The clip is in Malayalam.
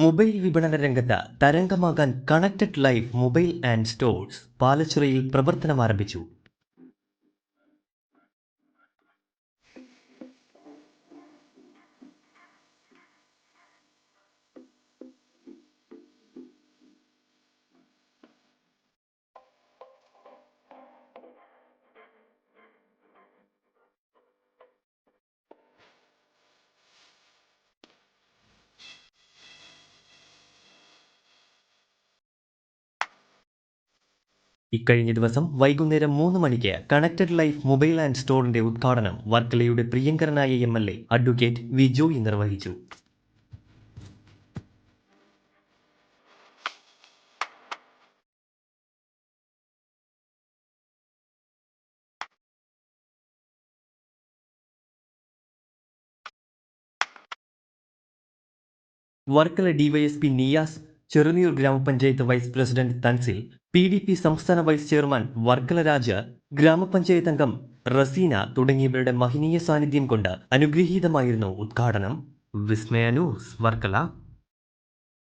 മൊബൈൽ വിപണന രംഗത്ത് തരംഗമാകാൻ connected life mobile and stores പാലച്ചിറയിൽ പ്രവർത്തനം ആരംഭിച്ചു ഇക്കഴിഞ്ഞ ദിവസം വൈകുന്നേരം മൂന്ന് മണിക്ക് കണക്റ്റഡ് ലൈഫ് മൊബൈൽ ആൻഡ് സ്റ്റോറിന്റെ ഉദ്ഘാടനം വർക്കലയുടെ പ്രിയങ്കരനായ M L A advocate V Joy നിർവഹിച്ചു. വർക്കല ഡിവൈഎസ്പി നിയാസ് ചെറുനീർ ഗ്രാമപഞ്ചായത്ത് vice president Thansil P D P സംസ്ഥാന വൈസ് ചെയർമാൻ വർക്കല രാജ ഗ്രാമപഞ്ചായത്ത് അംഗം റസീന തുടങ്ങിയവരുടെ മഹനീയ സാന്നിധ്യം കൊണ്ട് അനുഗ്രഹീതമായിരുന്നു ഉദ്ഘാടനം. വിസ്മയ ന്യൂസ് വർക്കല.